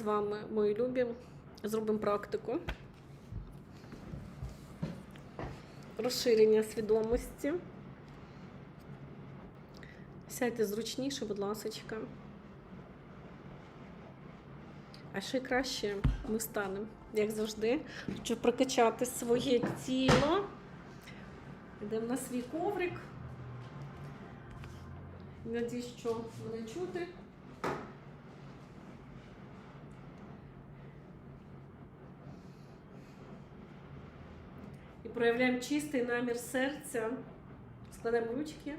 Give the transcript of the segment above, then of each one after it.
З вами, мої любі, зробимо практику. Розширення свідомості. Сядьте зручніше, будь ласочка. А ще краще ми станемо, як завжди, щоб прокачати своє тіло. Йдемо на свій коврик. Надіюсь, що мене чути. Проявляємо чистий намір серця. Складаємо ручки.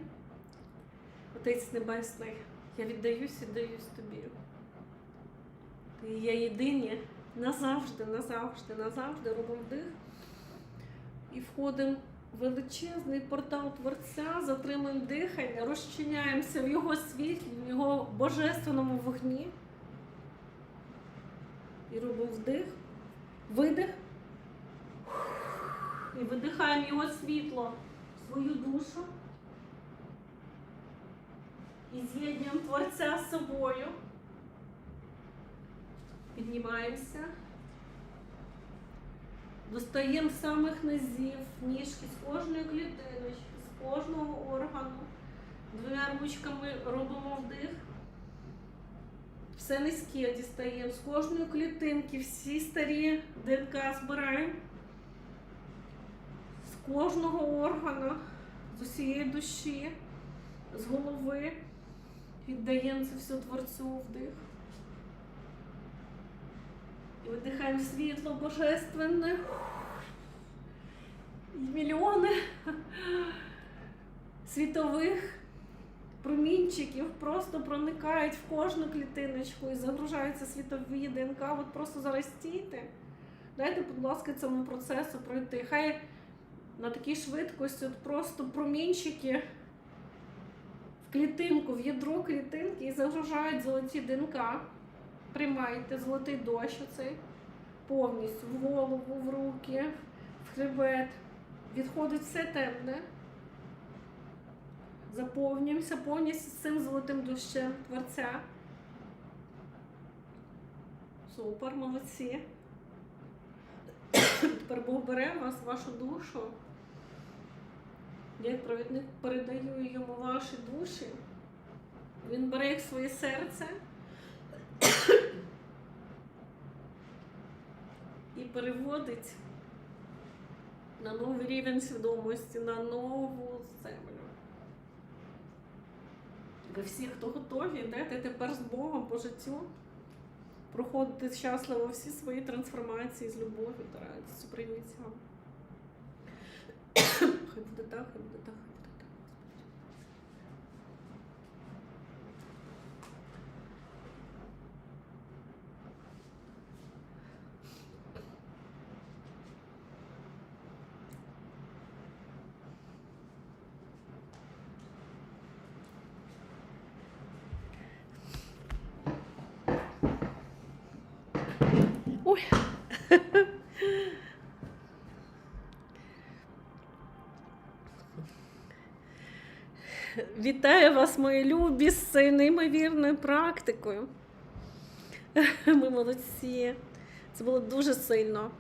Отець Небесний, я віддаюсь, віддаюсь тобі. Ти є єдині назавжди, назавжди, назавжди робимо вдих. І входимо в величезний портал Творця, затримуємо дихання, розчиняємося в його світлі, в його божественному вогні. І робимо вдих, видих. І видихаємо його світло свою душу. І з'єднуємо Творця з собою. Піднімаємося. Достаємо самих низів ніжки з кожної клітиночки, з кожного органу. Двома ручками робимо вдих. Все низьке дістаємо з кожної клітинки, всі старі ДНК збираємо. Кожного органу, з усієї душі, з голови. Віддаємо це все творцю вдих. І видихаємо світло божественне. І мільйони світових промінчиків просто проникають в кожну клітиночку і загружаються світові ДНК. От просто зараз. Дайте, будь ласка, цьому процесу пройти. Хай на такій швидкості от просто промінчики в клітинку, в ядро клітинки і загружають золоті ДНК. Приймайте золотий дощ оцей повністю в голову, в руки, в хребет. Відходить все темне. Заповнюємося повністю цим золотим дощем Творця. Супер, молодці. Тепер Бог бере вас, вашу душу. Як провідник передаю йому ваші душі. Він бере їх в своє серце. і переводить на новий рівень свідомості, на нову землю. Ви всі, хто готові, йдете тепер з Богом по життю, проходите щасливо всі свої трансформації з любов'ю та радістю прийняття. Хай буде так, хай буде так, хай буде так. Ой. Вітаю вас, мої любі, з цією неймовірною практикою. Ми молодці. Це було дуже сильно.